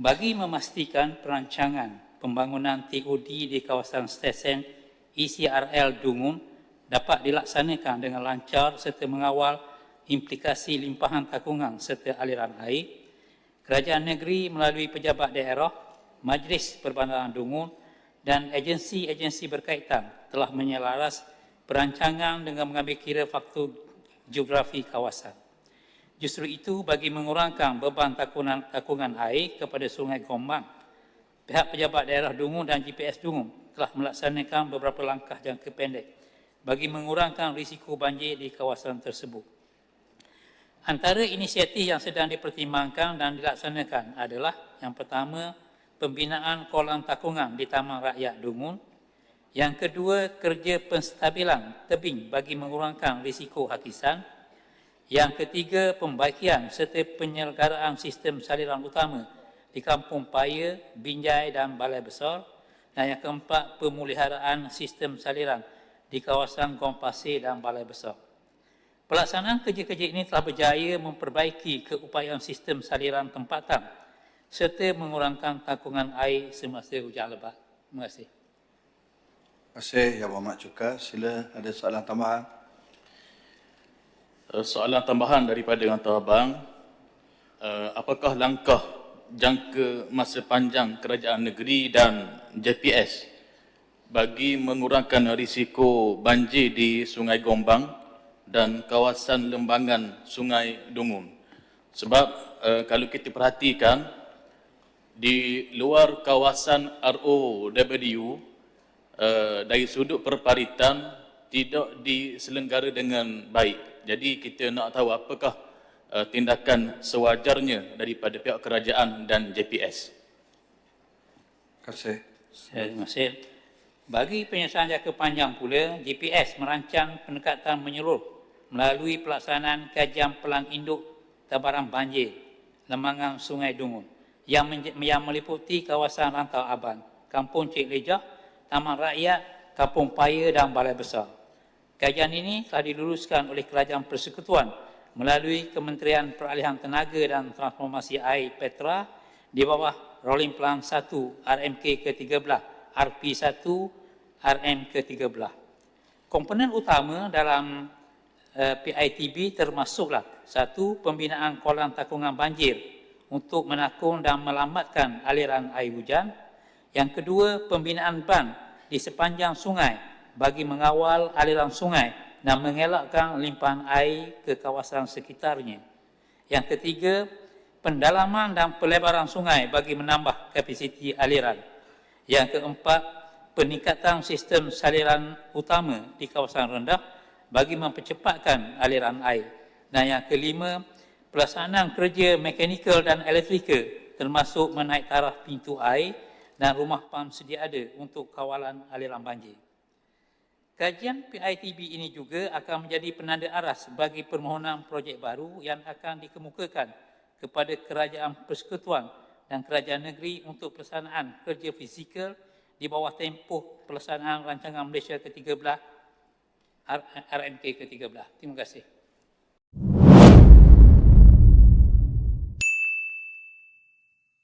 bagi memastikan perancangan pembangunan TOD di kawasan stesen ECRL Dungun dapat dilaksanakan dengan lancar serta mengawal implikasi limpahan takungan serta aliran air, kerajaan negeri melalui pejabat daerah, Majlis Perbandaran Dungun dan agensi-agensi berkaitan telah menyelaras perancangan dengan mengambil kira faktor geografi kawasan. Justru itu bagi mengurangkan beban takungan, takungan air kepada Sungai Gombang, pihak pejabat daerah Dungun dan GPS Dungun telah melaksanakan beberapa langkah jangka pendek bagi mengurangkan risiko banjir di kawasan tersebut. Antara inisiatif yang sedang dipertimbangkan dan dilaksanakan adalah yang pertama, pembinaan kolam takungan di Taman Rakyat Dungun. Yang kedua, kerja penstabilan tebing bagi mengurangkan risiko hakisan. Yang ketiga, pembaikian serta penyelenggaraan sistem saliran utama di Kampung Paya, Binjai dan Balai Besar. Dan yang keempat, pemuliharaan sistem saliran di kawasan Gong Pasir dan Balai Besar. Pelaksanaan kerja-kerja ini telah berjaya memperbaiki keupayaan sistem saliran tempatan serta mengurangkan takungan air semasa hujan lebat. Terima kasih. Terima kasih Yang Berhormat Cuka. Sila ada soalan tambahan. Uh, soalan tambahan daripada Antarabang, uh, apakah langkah jangka masa panjang kerajaan negeri dan JPS bagi mengurangkan risiko banjir di Sungai Gombang dan kawasan lembangan Sungai Dungun? Sebab uh, kalau kita perhatikan di luar kawasan ROW uh, dari sudut perparitan tidak diselenggara dengan baik. Jadi kita nak tahu apakah uh, tindakan sewajarnya daripada pihak kerajaan dan JPS. Terima kasih. Saya terima kasih. Bagi penyelesaian jangka panjang pula, GPS merancang pendekatan menyeluruh melalui pelaksanaan kajian pelang induk tabaran banjir lembangan Sungai Dungun yang, yang meliputi kawasan Rantau Aban, Kampung Cik Lejah, Taman Rakyat, Kampung Paya dan Balai Besar. Kajian ini telah diluluskan oleh Kerajaan Persekutuan melalui Kementerian Peralihan Tenaga dan Transformasi Air Petra di bawah Rolling Plan 1 RMK ke-13, RP1 RM ke-13. Komponen utama dalam uh, PITB termasuklah satu pembinaan kolam takungan banjir untuk menakung dan melambatkan aliran air hujan. Yang kedua, pembinaan ban di sepanjang sungai bagi mengawal aliran sungai dan mengelakkan limpahan air ke kawasan sekitarnya. Yang ketiga, pendalaman dan pelebaran sungai bagi menambah kapasiti aliran. Yang keempat, peningkatan sistem saliran utama di kawasan rendah bagi mempercepatkan aliran air. Dan yang kelima, pelaksanaan kerja mekanikal dan elektrikal termasuk menaik taraf pintu air dan rumah pam sedia ada untuk kawalan aliran banjir. Kajian PITB ini juga akan menjadi penanda aras bagi permohonan projek baru yang akan dikemukakan kepada Kerajaan Persekutuan dan Kerajaan Negeri untuk pelaksanaan kerja fizikal di bawah tempoh pelaksanaan rancangan Malaysia ke-13 RMK ke-13. Terima kasih.